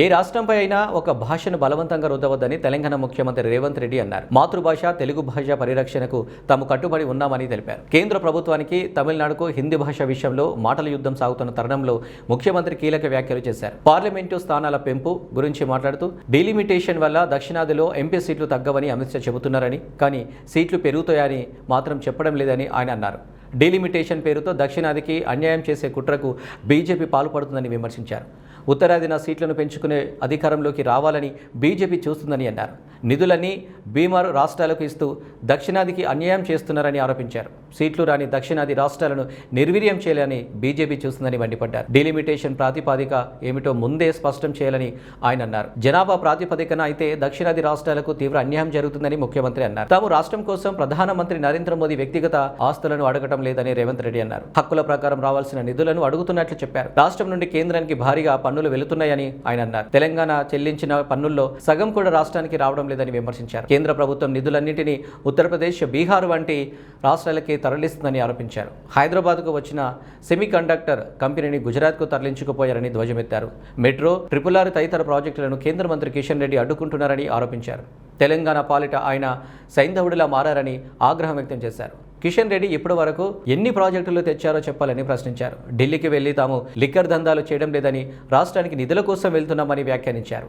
ఏ రాష్ట్రంపై అయినా ఒక భాషను బలవంతంగా రుద్దవద్దని తెలంగాణ ముఖ్యమంత్రి రేవంత్ రెడ్డి అన్నారు. మాతృభాష తెలుగు భాష పరిరక్షణకు తాము కట్టుబడి ఉన్నామని తెలిపారు. కేంద్ర ప్రభుత్వానికి తమిళనాడుకు హిందీ భాష విషయంలో మాటల యుద్ధం సాగుతున్న తరుణంలో ముఖ్యమంత్రి కీలక వ్యాఖ్యలు చేశారు. పార్లమెంటు స్థానాల పెంపు గురించి మాట్లాడుతూ డీలిమిటేషన్ వల్ల దక్షిణాదిలో ఎంపీ సీట్లు తగ్గవని అమిత్ షా చెబుతున్నారని కానీ సీట్లు పెరుగుతాయని మాత్రం చెప్పడం లేదని ఆయన అన్నారు. డీలిమిటేషన్ పేరుతో దక్షిణాదికి అన్యాయం చేసే కుట్రకు బీజేపీ పాల్పడుతుందని విమర్శించారు. ఉత్తరాదిన సీట్లను పెంచుకునే అధికారంలోకి రావాలని బీజేపీ చూస్తుందని అన్నారు. నిధులన్నీ బీమార్ రాష్ట్రాలకు ఇస్తూ దక్షిణాదికి అన్యాయం చేస్తున్నారని ఆరోపించారు. సీట్లు రాని దక్షిణాది రాష్ట్రాలను నిర్వీర్యం చేయాలని బీజేపీ చూస్తుందని మండిపడ్డారు. డిలిమిటేషన్ ప్రాతిపాదిక ఏమిటో ముందే స్పష్టం చేయాలని ఆయన అన్నారు. జనాభా ప్రాతిపదికన అయితే దక్షిణాది రాష్ట్రాలకు తీవ్ర అన్యాయం జరుగుతుందని ముఖ్యమంత్రి అన్నారు. తాము రాష్ట్రం కోసం ప్రధానమంత్రి నరేంద్ర మోదీ వ్యక్తిగత ఆస్తులను అడగటం లేదని రేవంత్ రెడ్డి అన్నారు. హక్కుల ప్రకారం రావాల్సిన నిధులను అడుగుతున్నట్లు చెప్పారు. రాష్ట్రం నుండి కేంద్రానికి భారీగా పన్నులు వెళుతున్నాయని ఆయన అన్నారు. తెలంగాణ చెల్లించిన పన్నుల్లో సగం కూడా రాష్ట్రానికి రావడం లేదని విమర్శించారు. కేంద్ర ప్రభుత్వం నిధులన్నింటినీ ఉత్తరప్రదేశ్ బీహార్ వంటి రాష్ట్రాలకే తరలిస్తుందని ఆరోపించారు. హైదరాబాద్కు వచ్చిన సెమీ కండక్టర్ కంపెనీని గుజరాత్కు తరలించుకుపోయారని ధ్వజమెత్తారు. మెట్రో ట్రిపుల్ ఆర్ తదితర ప్రాజెక్టులను కేంద్ర మంత్రి కిషన్ రెడ్డి అడ్డుకుంటున్నారని ఆరోపించారు. తెలంగాణ పాలిట ఆయన సైంధవుడిలా మారారని ఆగ్రహం వ్యక్తం చేశారు. కిషన్ రెడ్డి ఇప్పటి వరకు ఎన్ని ప్రాజెక్టులు తెచ్చారో చెప్పాలని ప్రశ్నించారు. ఢిల్లీకి వెళ్ళి తాము లిక్కర్ దందాలు చేయడం లేదని రాష్ట్రానికి నిధుల కోసం వెళ్తున్నామని వ్యాఖ్యానించారు.